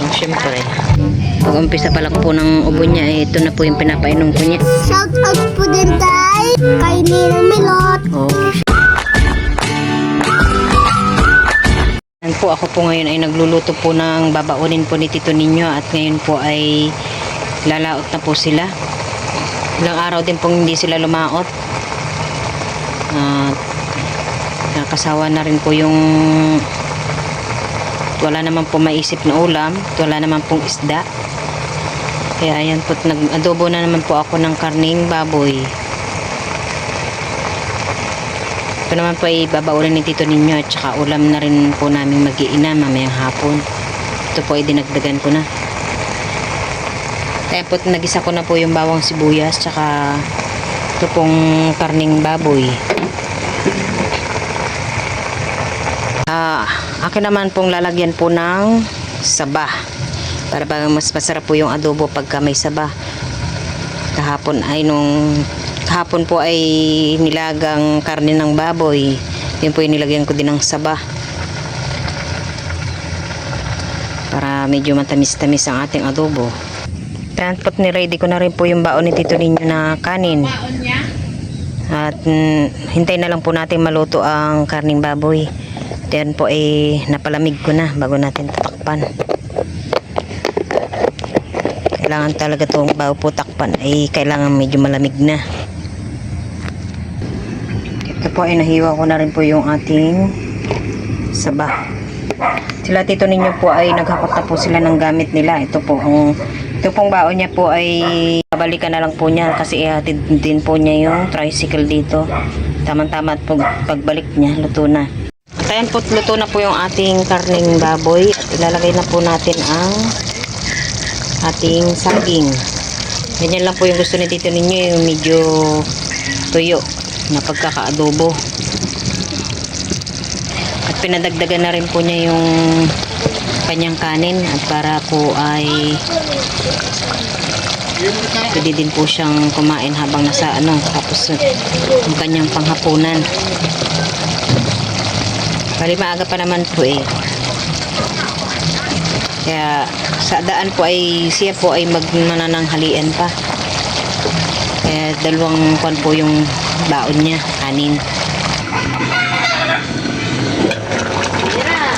Oh, Siyempre. Pag umpisa pa lang po ng ubo niya, eh, ito na po yung pinapainom ko niya. Shout out po din tayo kay Nina Milot. Oh. Yan po, ako po ngayon ay nagluluto po ng babaunin po ni Tito Ninyo at ngayon po ay lalaot na po sila. Ilang araw din pong hindi sila lumaot. At nakasawa na rin po yung wala naman po maisip na ulam wala naman pong isda. Kaya ayan po, nag-adobo na naman po ako ng karning baboy. Ito naman po ay babaulan ni Tito Ninyo at saka ulam na rin po namin mag-iina mamayang hapon. Ito po ay dinagdagan ko na. Kaya po nagisa ko na po yung bawang sibuyas tsaka ito pong karning baboy. Ah, akin naman pong lalagyan po ng saba. Para ba mas masarap po yung adobo pagka may saba. Kahapon ay nung kahapon po ay nilagang karne ng baboy. Yun po yung nilagyan ko din ng saba. Para medyo matamis-tamis ang ating adobo. Then po ni-ready ko na rin po yung baon ni Tito Ninyo na kanin. At mm, hintay na lang po natin maluto ang karning baboy. Then po ay napalamig ko na bago natin tatakpan. Kailangan talaga itong bago po takpan ay kailangan medyo malamig na. Ito po ay nahiwa ko na rin po yung ating saba. Sila tito ninyo po ay naghakot na po sila ng gamit nila. Ito po ang ito pong baon niya po ay babalikan na lang po niya kasi ihatid din po niya yung tricycle dito. Tama-tama at pag, pagbalik niya, luto na. At ayan po, luto na po yung ating karning baboy. At ilalagay na po natin ang ating saging. Ganyan lang po yung gusto ni dito ninyo, yung medyo tuyo na pagkakaadobo. At pinadagdagan na rin po niya yung kanyang kanin at para po ay pwede din po siyang kumain habang nasa ano tapos yung kanyang panghapunan bali maaga pa naman po eh kaya sa daan po ay siya po ay magmanananghalian pa kaya dalawang kwan po yung baon niya kanin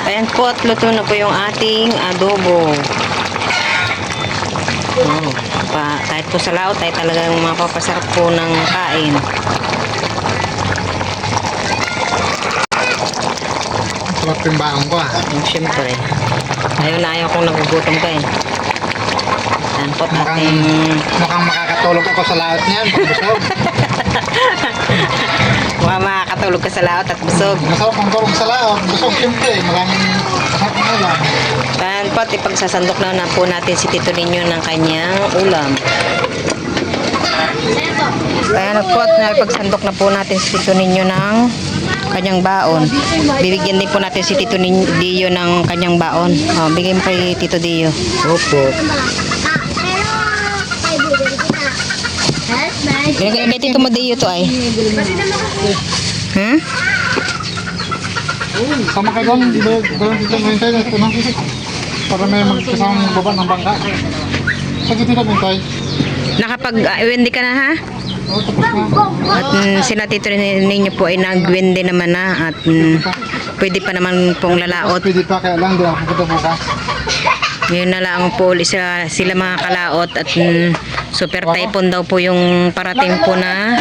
Ayan po at luto na po yung ating adobo. Oh, pa, kahit po sa laot ay talagang mapapasarap po ng kain. Yung baong ko ah. Yung syempre. Ayaw na ayaw kong nagugutom ka eh. Ayan po Mukhang, ating mukhang makakatulog ako sa laot niyan. Pag-busog. mukha makakatulog ka sa laot at busog. Masarap ang tulog sa laot. Busog siyempre. Maraming masarap na ulam. Ayan po ipagsasandok na na po natin si Tito Ninyo ng kanyang ulam. Ayan po at ipagsandok na po natin si Tito Ninyo ng kanyang baon. Bibigyan din po natin si Tito Dio ng kanyang baon. Oh, bigyan mo kay Tito Dio. Opo. Kay Tito mo Dio to ay. Hmm? Sama ka doon. Di ba? Doon dito ng hintay. Ito na. Para may magkasamang baba ng bangka. Sige dito hintay. Nakapag-wendi ka na ha? At mm, sila Tito nin- ninyo po ay nag-wendi naman na at mm, pwede pa naman pong lalaot. Pwede pa kaya lang. Di ako punta bukas. Yun na lang po sila, sila mga kalaot at mm, super typhoon daw po yung parating po na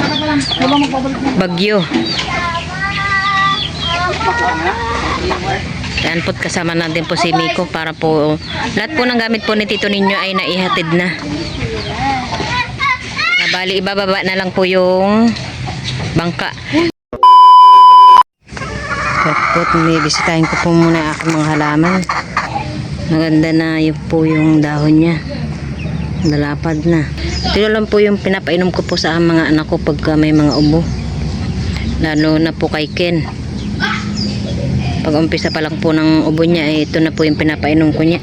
bagyo. Yan po't kasama natin po si Miko para po lahat po ng gamit po ni Tito ninyo ay naihatid na. Bali ibababa na lang po yung bangka. Tapos may bisitahin ko po muna ang aking mga halaman. Maganda na yun po yung dahon niya. Lalapad na. Ito lang po yung pinapainom ko po sa mga anak ko pagka may mga ubo. Lalo na po kay Ken. Pag umpisa pa lang po ng ubo niya, eh, ito na po yung pinapainom ko niya.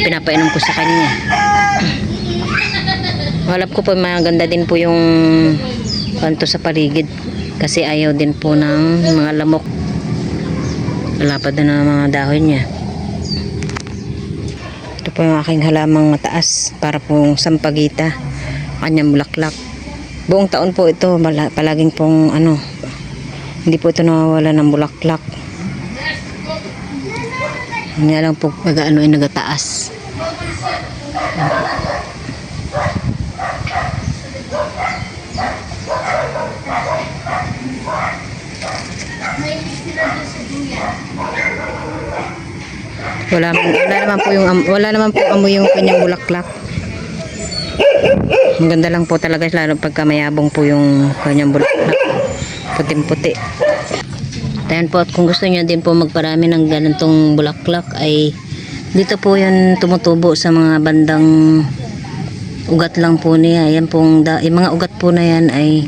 Pinapainom ko sa kanya. Walap ko po maganda din po yung kanto sa paligid. Kasi ayaw din po ng mga lamok. Lalapad na ng mga dahon niya. Ito po yung aking halamang mataas para po sampagita. Kanyang bulaklak. Buong taon po ito, palaging pong ano, hindi po ito nawawala ng bulaklak. Nga lang po pag ano ay nagataas. Wala, wala naman po yung wala naman po amoy yung kanyang bulaklak. Maganda lang po talaga lalo pagka mayabong po yung kanyang bulaklak. Puting-puti. Ayan po at kung gusto niyo din po magparami ng ganitong bulaklak ay dito po yan tumutubo sa mga bandang ugat lang po niya. Yan pong da, yung mga ugat po na yan ay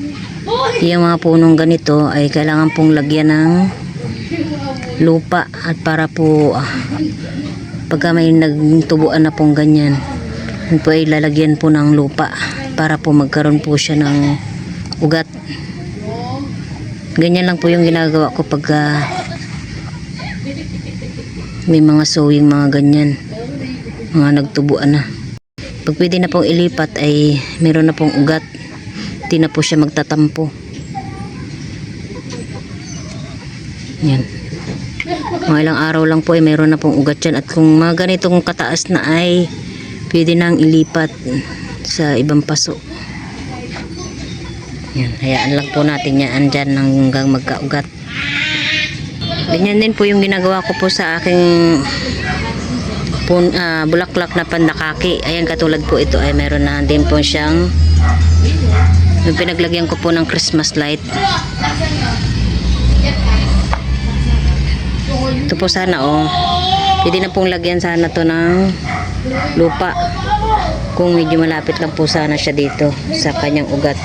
yung mga punong ganito ay kailangan pong lagyan ng lupa at para po ah, pagka may nagtubuan na pong ganyan po ay lalagyan po ng lupa para po magkaroon po siya ng ugat. Ganyan lang po yung ginagawa ko pagka may mga sowing mga ganyan mga nagtubuan na. Pag pwede na pong ilipat ay meron na pong ugat hindi na po siya magtatampo. Yan mga ilang araw lang po ay mayroon na pong ugat yan at kung mga ganitong kataas na ay pwede nang ilipat sa ibang paso. Yan, hayaan lang po natin yan. Andyan hanggang magkaugat. Ganyan din po yung ginagawa ko po sa aking pun, ah, bulaklak na pandakaki. Ayan katulad po ito. Ay meron na din po siyang yung pinaglagyan ko po ng Christmas light Ito po sana oh. Pwede na pong lagyan sana to ng lupa. Kung medyo malapit lang po sana siya dito sa kanyang ugat.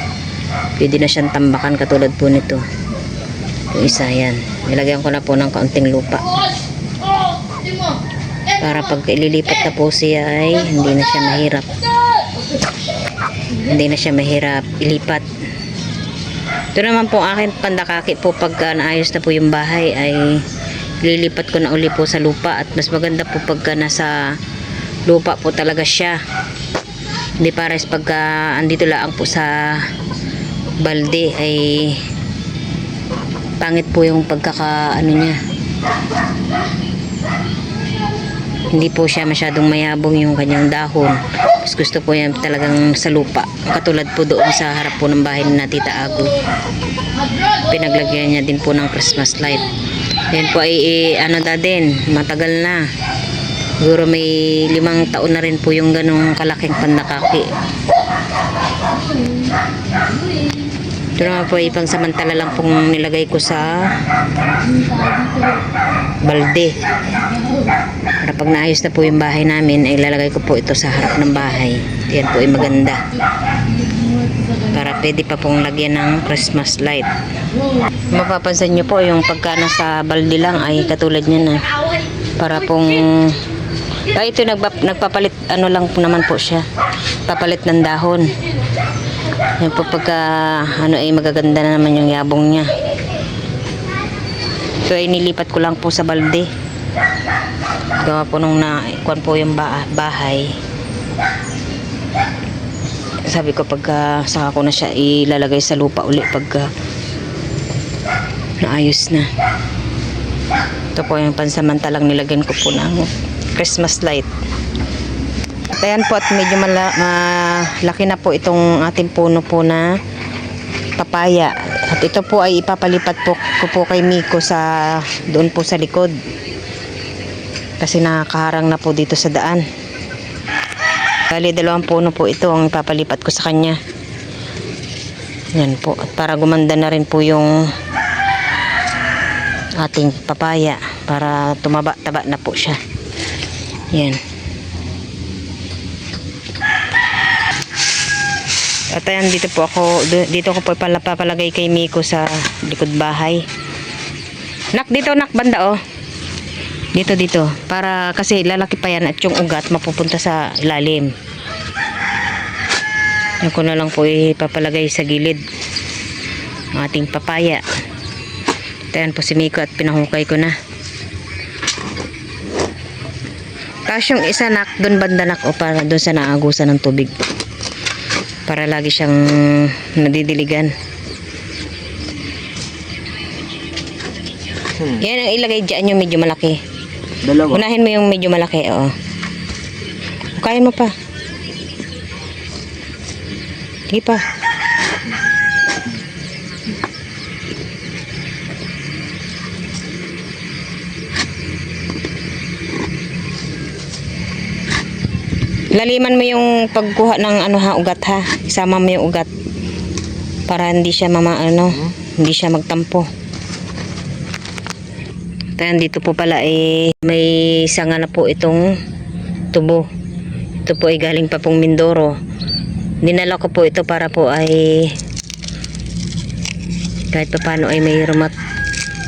Pwede na siyang tambakan katulad po nito. Yung isa yan. Nilagyan ko na po ng kaunting lupa. Para pag ililipat na po siya ay hindi na siya mahirap. Hindi na siya mahirap ilipat. Ito naman po akin pandakaki po pagka naayos na po yung bahay ay lilipat ko na uli po sa lupa at mas maganda po pagka nasa lupa po talaga siya. Hindi pares pagka andito lang po sa balde ay pangit po yung pagkaka ano niya. Hindi po siya masyadong mayabong yung kanyang dahon. Mas gusto po yan talagang sa lupa. Katulad po doon sa harap po ng bahay ni Tita Ago pinaglagyan niya din po ng Christmas light yan po ay eh, ano na din matagal na. Siguro may limang taon na rin po yung ganong kalaking pandakaki ito naman po ay pangsamantala lang pong nilagay ko sa balde. Para pag naayos na po yung bahay namin ay lalagay ko po ito sa harap ng bahay. Yan po ay maganda pwede pa pong lagyan ng Christmas light. Mapapansin nyo po yung pagka nasa balde lang ay katulad niya na para pong ay ito nagpa, nagpapalit ano lang po naman po siya. Papalit ng dahon. Yan po pagka ano ay magaganda na naman yung yabong niya. Ito ay nilipat ko lang po sa balde. Gawa po nung na po yung ba- bahay sabi ko pagka saka ko na siya ilalagay sa lupa uli pagka naayos na. Ito po yung pansamantalang nilagyan ko po ng Christmas light. At ayan po at medyo mala, malaki na po itong ating puno po na papaya. At ito po ay ipapalipat po ko po kay Miko sa doon po sa likod. Kasi nakakaharang na po dito sa daan Bali, dalawang puno po ito ang ipapalipat ko sa kanya. Yan po. At para gumanda na rin po yung ating papaya para tumaba-taba na po siya. Yan. At ayan, dito po ako, dito ko po pala papalagay kay Miko sa likod bahay. Nak, dito nak, banda oh. Dito, dito. Para kasi lalaki pa yan at yung ugat mapupunta sa ilalim. Yan ko na lang po ipapalagay sa gilid. Ang ating papaya. Tayan po si Miko at pinahukay ko na. Tapos yung isa nak, doon banda nak o para doon sa naagusan ng tubig. Para lagi siyang nadidiligan. Yan ang ilagay dyan yung medyo malaki. Dalawa. Unahin mo yung medyo malaki, oo. Kaya mo pa. Sige pa. Laliman mo yung pagkuha ng ano ha, ugat ha. Isama mo yung ugat. Para hindi siya mama ano, hindi siya magtampo. Tayan dito po pala eh may sanga na po itong tubo. Ito po ay galing pa pong Mindoro. Dinala ko po ito para po ay kahit pa paano ay may rumat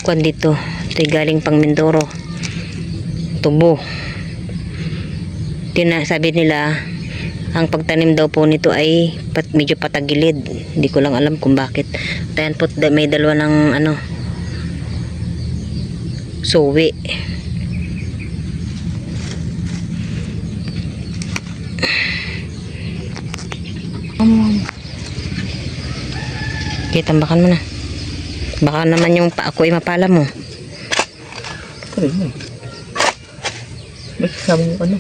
kwan dito. Ito ay galing pang Mindoro. Tubo. Tina, sabi nila ang pagtanim daw po nito ay medyo patagilid. Hindi ko lang alam kung bakit. Tayan po may dalawa ng ano suwi. Okay, tambakan mo na. Baka naman yung pa ako ay mapala mo. Kaya mo. May kasama mo ano.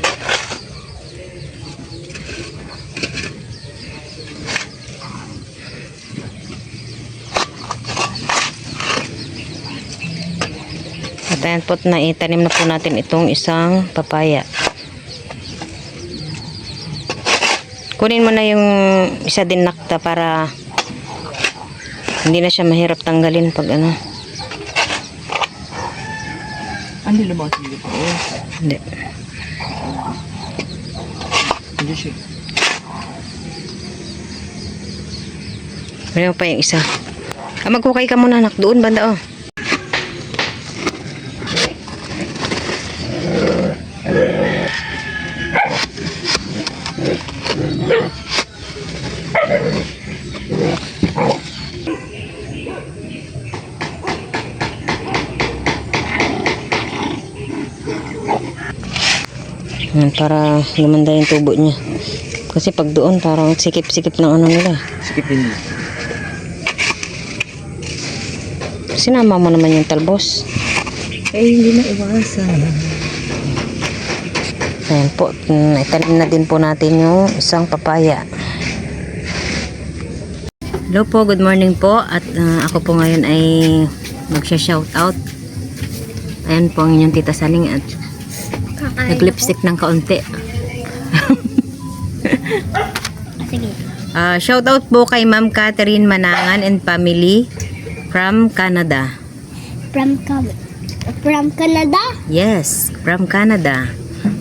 At ayan po na itanim na po natin itong isang papaya. Kunin mo na yung isa din nakta para hindi na siya mahirap tanggalin pag ano. Hindi lumaki dito. Hindi. hindi siya. Mo pa yung isa. Ah, magkukay ka muna anak. Doon banda oh. Yan, para lumanda yung tubo niya. Kasi pag doon, parang sikip-sikip ng ano nila. Skip din. Sinama mo naman yung talbos. Eh, hindi na iwasan. Ayan po, itanim na din po natin yung isang papaya. Hello po, good morning po. At uh, ako po ngayon ay magsha-shout out. Ayan po ang inyong tita Saling at nag-lipstick ng kaunti. Sige. Ah, shout out po kay Ma'am Catherine Manangan and family from Canada. From, Cam- from Canada? Yes, from Canada.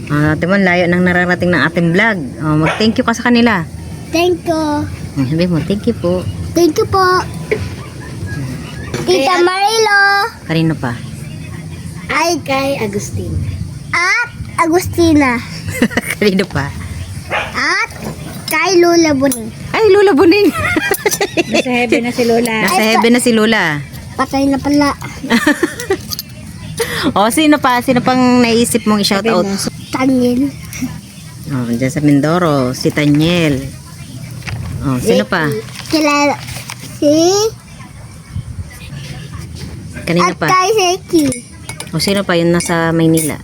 Ah, uh, layo nang nararating ng ating vlog. Ah, mag-thank you ka sa kanila. Thank you. Ah, Sabi mo, thank you po. Thank you po. Tita Marilo. Kanino pa? Ay, kay Agustin. At Agustina. Kanino pa? At kay Lola Buning. Ay, Lola Buning. Nasa heaven na si Lola. Nasa heaven na si Lola. Patay na pala. O, sino pa? Sino pang naisip mong i-shout out? Tanyel. Oh, dyan sa Mindoro, si Tanyel. Oh, sino pa? Kilala. Si Kanino at pa? kay Seki. O, sino pa yun nasa Maynila?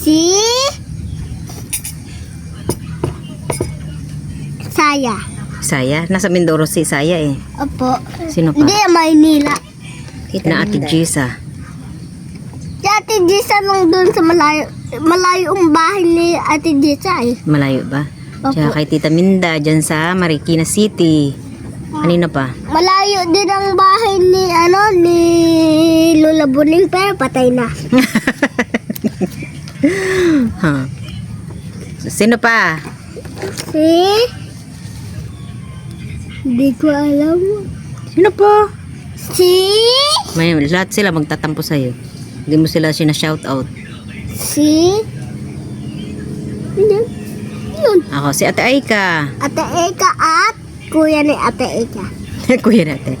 Si Saya. Saya? Nasa Mindoro si Saya eh. Opo. Sino pa? Hindi, Maynila. Na Ate Gisa. Si Ate Jisa lang doon sa malayo. Malayo ang bahay ni Ate Jisa eh. Malayo ba? Opo. Tsaka kay Tita Minda, dyan sa Marikina City. Kanino pa? Malayo din ang bahay ni ano ni Lola Buning pero patay na. Ha. Sino pa? Si Hindi ko alam. Sino pa? Si May lahat sila magtatampo sa'yo. Hindi mo sila sina-shout out. Si Hindi. Yun. Ako, si Ate Aika. Ate Eka at kuya ni Ate Eka. Kuya natin.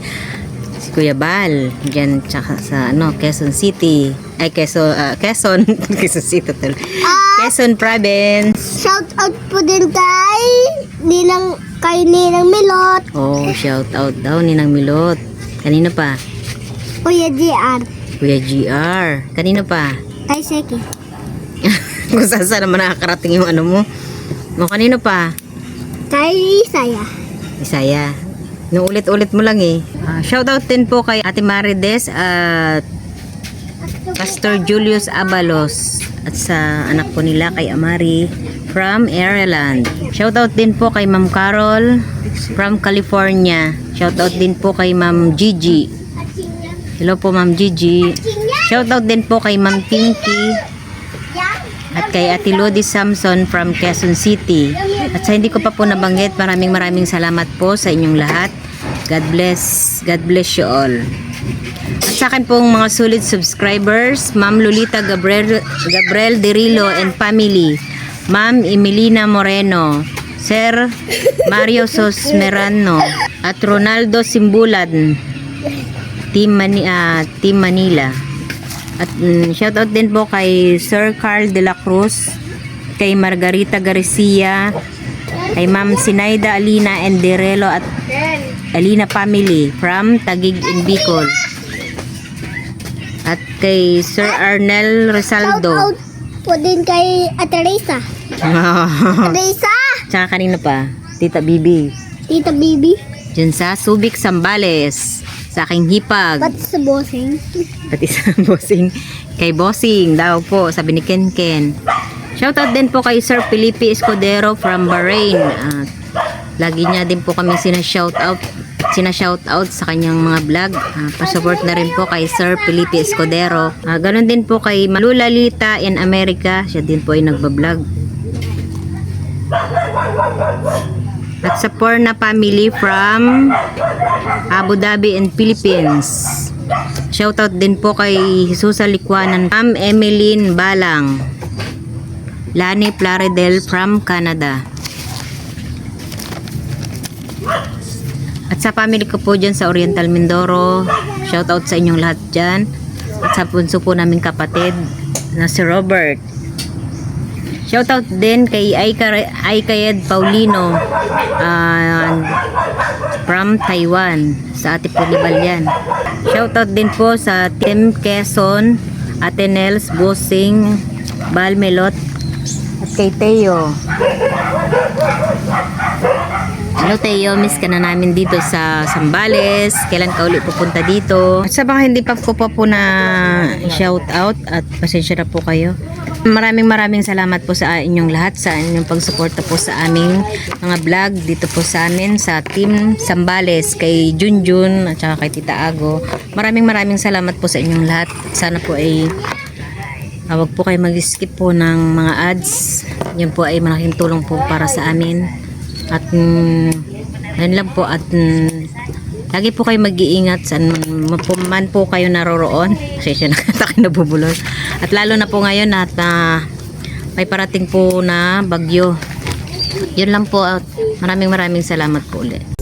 Si Kuya Bal. Diyan tsaka sa ano, Quezon City. Ay, Quezon, ah, Quezon. Quezon City. tol. At Quezon Province. Shout out po din kay Ninang kay Ninang Milot, Oh, shout out daw ni Nang Milot. Kanino pa? Kuya JR, Kuya GR. Kanino pa? kay Seki, Kung saan saan naman nakakarating yung ano mo. O kanino pa? kay Saya. Isaya. Nung ulit-ulit mo lang eh. Ah, shout out din po kay Ate Marides at Pastor Julius Abalos at sa anak po nila kay Amari from Ireland. Shout out din po kay Ma'am Carol from California. Shout out din po kay Ma'am Gigi. Hello po Ma'am Gigi. Shout out din po kay Ma'am Pinky at kay Ate Lodi Samson from Quezon City. At sa hindi ko pa po nabanggit, maraming maraming salamat po sa inyong lahat. God bless. God bless you all. At sa akin pong mga solid subscribers, Ma'am Lolita Gabriel, Gabriel Derilo and family, Ma'am Emilina Moreno, Sir Mario Sosmerano, at Ronaldo Simbulan, Team, Mani, ah, Team Manila. At mm, shoutout din po kay Sir Carl de la Cruz, kay Margarita Garcia, kay Ma'am Sinaida Alina Enderelo at Alina family from Tagig in Bicol. At kay Sir Arnel Shout Resaldo. out po din kay Ateresa. Teresa! Tsaka kanina pa, Tita Bibi. Tita Bibi, Diyan sa Subic Sambales. Sa aking hipag. ba't sa bossing? Pati sa bossing. Kay bossing daw po, sabi ni Ken Ken. Shoutout din po kay Sir Felipe Escudero from Bahrain. At lagi niya din po kami sina-shoutout sina-shoutout sa kanyang mga vlog. Uh, pasupport na rin po kay Sir Felipe Escudero. Ah, ganun din po kay Malula Lita in America. Siya din po ay nagbablog. At sa Porna family from Abu Dhabi and Philippines. Shoutout din po kay Jesus Alikwanan, Ma'am Emeline Balang, Lani Plaridel from Canada. At sa family ko po dyan sa Oriental Mindoro, shoutout sa inyong lahat dyan. At sa punso po naming kapatid na si Robert. Shoutout din kay Aika, Aikayed Paulino ah, from Taiwan sa ate po ni Balyan. Shoutout din po sa Tim Quezon, Ate Nels Bossing, Balmelot at kay Teo. Hello Teo, miss ka na namin dito sa Sambales. Kailan ka ulit pupunta dito? At sa mga hindi pa ko pa po na shout out at pasensya na po kayo. Maraming maraming salamat po sa inyong lahat sa inyong pagsuporta po sa aming mga vlog dito po sa amin sa Team Sambales kay Junjun at saka kay Tita Ago. Maraming maraming salamat po sa inyong lahat. Sana po ay Ah, wag po kayo mag-skip po ng mga ads. Yan po ay malaking tulong po para sa amin. At mm, yan lang po at mm, lagi po kayo mag-iingat saan po, man po kayo naroroon. Kasi siya nakatake na bubulol. At lalo na po ngayon at ah, may parating po na bagyo. Yun lang po at maraming maraming salamat po ulit.